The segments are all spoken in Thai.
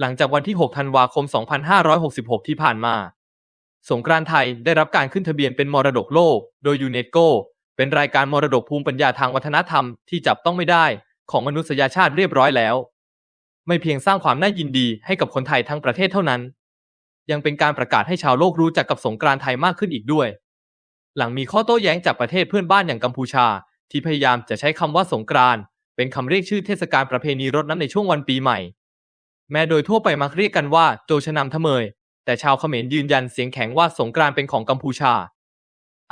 หลังจากวันที่ 6 ธันวาคม 2566 ที่ผ่านมา สงกรานต์ไทยได้รับการขึ้นทะเบียนเป็นมรดกโลก โดยยูเนสโก เป็นรายการมรดกภูมิปัญญาทางวัฒนธรรมที่จับต้องไม่ได้ของมนุษยชาติเรียบร้อยแล้ว ไม่เพียงสร้างความน่ายินดีให้กับคนไทยทั้งประเทศเท่านั้น ยังเป็นการประกาศให้ชาวโลกรู้จักกับสงกรานต์ไทยมากขึ้นอีกด้วย หลังมีข้อโต้แย้งจากประเทศเพื่อนบ้านอย่างกัมพูชา ที่พยายามจะใช้คำว่าสงกรานต์เป็นคำเรียกชื่อเทศกาลประเพณีรดน้ำในช่วงวันปีใหม่ แม้โดยทั่วไปมักเรียกกันว่าโจชนำทเมย แต่ชาวเขมรยืนยันเสียงแข็งว่าสงกรานต์เป็นของกัมพูชา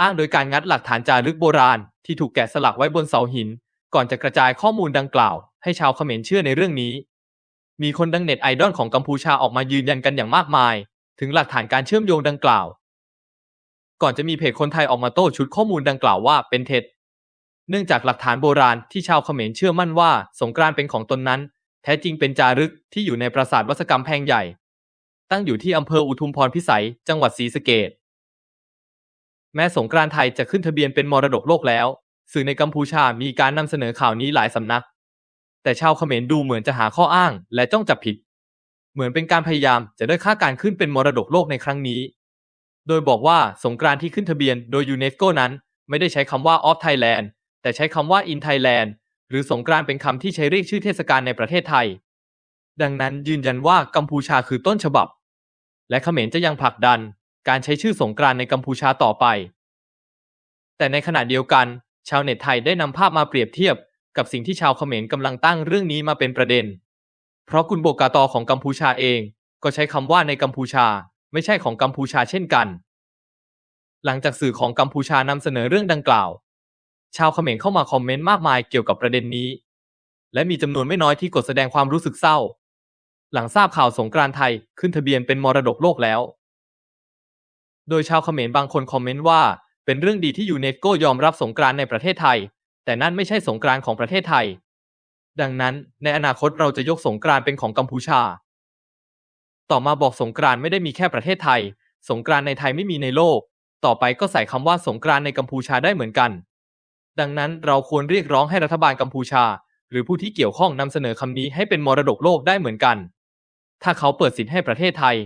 อ้างโดยการงัดหลักฐานจารึกโบราณ ที่ถูกแกะสลักไว้บนเสาหิน ก่อนจะกระจายข้อมูลดังกล่าว ให้ชาวเขมรเชื่อในเรื่องนี้ มีคนดังเน็ตไอดอลของกัมพูชาออกมายืนยันกันอย่างมากมาย ถึงหลักฐานการเชื่อมโยงดังกล่าว ก่อนจะมีเพจคนไทยออกมาโต้ชุดข้อมูลดังกล่าวว่าเป็นเท็จ เนื่องจากหลักฐานโบราณที่ชาวเขมรเชื่อมั่นว่าสงกรานต์เป็นของตนนั้น แท้จริงเป็นจารึกที่อยู่ในปราสาทวัดสกรรมแพงใหญ่ ตั้งอยู่ที่อำเภออุทุมพรพิสัย จังหวัดศรีสะเกษแม้สงกรานต์ไทยจะขึ้นทะเบียนเป็นมรดกโลกแล้ว สื่อในกัมพูชามีการนำเสนอข่าวนี้หลายสำนัก แต่ชาวเขมรดูเหมือนจะหาข้ออ้าง และจ้องจับผิด เหมือนเป็นการพยายามจะได้ค่าการขึ้นเป็นมรดกโลกในครั้งนี้ โดยบอกว่าสงกรานต์ที่ขึ้นทะเบียนโดยยูเนสโกนั้น ไม่ได้ใช้คำว่า of Thailand แต่ใช้คำว่า in Thailand หรือสงกรานต์เป็นคำที่ใช้เรียกชื่อเทศกาลในประเทศไทย ดังนั้นยืนยันว่ากัมพูชาคือต้นฉบับ และเขมรจะยังผลักดันการใช้ชื่อสงกรานต์ในกัมพูชาต่อไป แต่ในขณะเดียวกัน ชาวเน็ตไทยได้นำภาพมาเปรียบเทียบ กับสิ่งที่ชาวเขมรกำลังตั้งเรื่องนี้มาเป็นประเด็น เพราะกุนโบกาตอของกัมพูชาเอง ก็ใช้คำว่าในกัมพูชาไม่ใช่ของกัมพูชาเช่นกัน หลังจากสื่อของกัมพูชานำเสนอเรื่องดังกล่าว ชาวเขมรเข้ามาคอมเมนต์มากมายเกี่ยวกับประเด็นนี้ และมีจำนวนไม่น้อยที่กดแสดงความรู้สึกเศร้า หลังทราบข่าวสงกรานต์ไทยขึ้นทะเบียนเป็นมรดกโลกแล้ว โดยชาวเขมรบางคนคอมเมนต์ว่า เป็นเรื่องดีที่ยูเนสโกยอมรับสงกรานต์ในประเทศไทย แต่นั่นไม่ใช่สงกรานต์ของประเทศไทย ดังนั้นในอนาคตเราจะยกสงกรานต์เป็นของกัมพูชา ต่อมาบอกสงกรานต์ไม่ได้มีแค่ประเทศไทย สงกรานต์ในไทยไม่มีในโลก ต่อไปก็ใส่คำว่าสงกรานต์ในกัมพูชาได้เหมือนกัน ดังนั้นเราควรเรียกร้องให้รัฐบาลกัมพูชา หรือผู้ที่เกี่ยวข้องนำเสนอคำนี้ให้เป็นมรดกโลกได้เหมือนกัน ถ้าเขาเปิดสิทธิ์ให้ประเทศไทย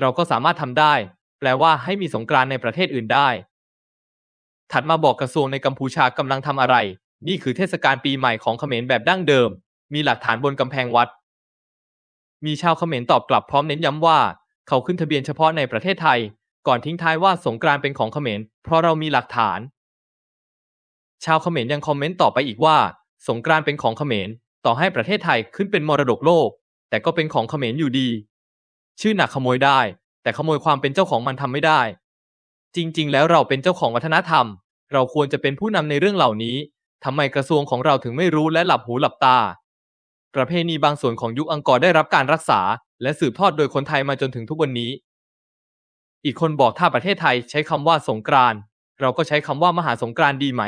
เราก็สามารถทำได้ แปลว่าให้มีสงกรานในประเทศอื่นได้ ถัดมาบอกกระทรวงในกัมพูชากำลังทำอะไร นี่คือเทศกาลปีใหม่ของเขมรแบบดั้งเดิม มีหลักฐานบนกำแพงวัด มีชาวเขมรตอบกลับพร้อมเน้นย้ำว่า เขาขึ้นทะเบียนเฉพาะในประเทศไทย ก่อนทิ้งท้ายว่าสงกรานเป็นของเขมรเพราะเรามีหลักฐาน ชาวเขมรยังคอมเมนต์ต่อไปอีกว่า สงกรานต์เป็นของเขมร ต่อให้ประเทศไทยขึ้นเป็นมรดกโลก แต่ก็เป็นของเขมรอยู่ดี ชื่อหนักขโมยได้ แต่ขโมยความเป็นเจ้าของมันทำไม่ได้ จริง ๆ แล้วเราเป็นเจ้าของวัฒนธรรม เราควรจะเป็นผู้นำในเรื่องเหล่านี้ทำไมกระทรวงของเราถึงไม่รู้และหลับหูหลับตา ประเพณีบางส่วนของยุคอังกอร์ได้รับการรักษา และสืบทอดโดยคนไทยมาจนถึงทุกวันนี้ อีกคนบอกถ้าประเทศไทยใช้คำว่าสงกรานต์เราก็ใช้คำว่ามหาสงกรานต์ดีไหม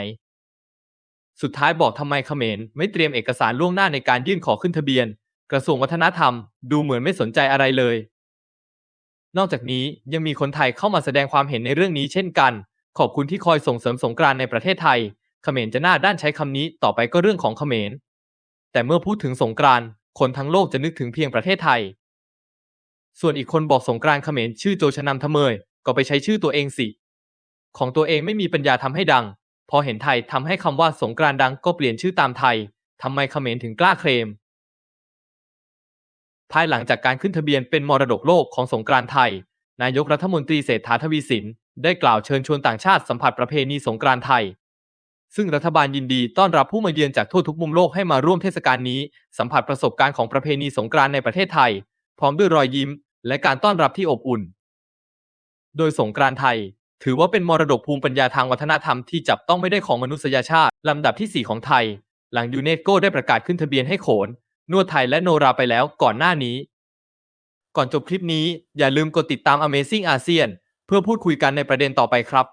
สุดท้ายบอกทำไมเขมรไม่เตรียมเอกสารล่วงหน้าในการยื่นขอขึ้นทะเบียน กระทรวงวัฒนธรรม ดูเหมือนไม่สนใจอะไรเลย นอกจากนี้ยังมีคนไทยเข้ามาแสดงความเห็นในเรื่องนี้เช่นกัน ขอบคุณที่คอยส่งเสริมสงกรานในประเทศไทย เขมรจะหน้าด้านใช้คำนี้ต่อไปก็เรื่องของเขมร แต่เมื่อพูดถึงสงกรานคนทั้งโลกจะนึกถึงเพียงประเทศไทย ส่วนอีกคนบอกสงกรานเขมรชื่อโจชนำทะเมย ก็ไปใช้ชื่อตัวเองสิ ของตัวเองไม่มีปัญญาทำให้ดัง พอเห็นไทยทำให้คำว่าสงกรานดังก็เปลี่ยนชื่อตามไทยทำไมเขมรถึงกล้าเคลม ภายหลังจากการขึ้นทะเบียนเป็นมรดกโลกของสงกรานไทย นายกรัฐมนตรีเศรษฐาทวีสิน ได้กล่าวเชิญชวนต่างชาติสัมผัสประเพณีสงกรานไทย ซึ่งรัฐบาลยินดีต้อนรับผู้มาเยือนจากทั่วทุกมุมโลกให้มาร่วมเทศกาลนี้ สัมผัสประสบการณ์ของประเพณีสงกรานในประเทศไทย พร้อมด้วยรอยยิ้ม และการต้อนรับที่อบอุ่น โดยสงกรานไทย ถือว่าเป็นมรดกภูมิปัญญาทางวัฒนธรรมที่จับต้องไม่ได้ของมนุษยชาติ ลำดับที่ 4 ของไทย หลังยูเนสโกได้ประกาศขึ้นทะเบียนให้โขน นวดไทยและโนราไปแล้วก่อนหน้านี้ ก่อนจบคลิปนี้อย่าลืมกดติดตาม Amazing ASEAN เพื่อพูดคุยกันในประเด็นต่อไปครับ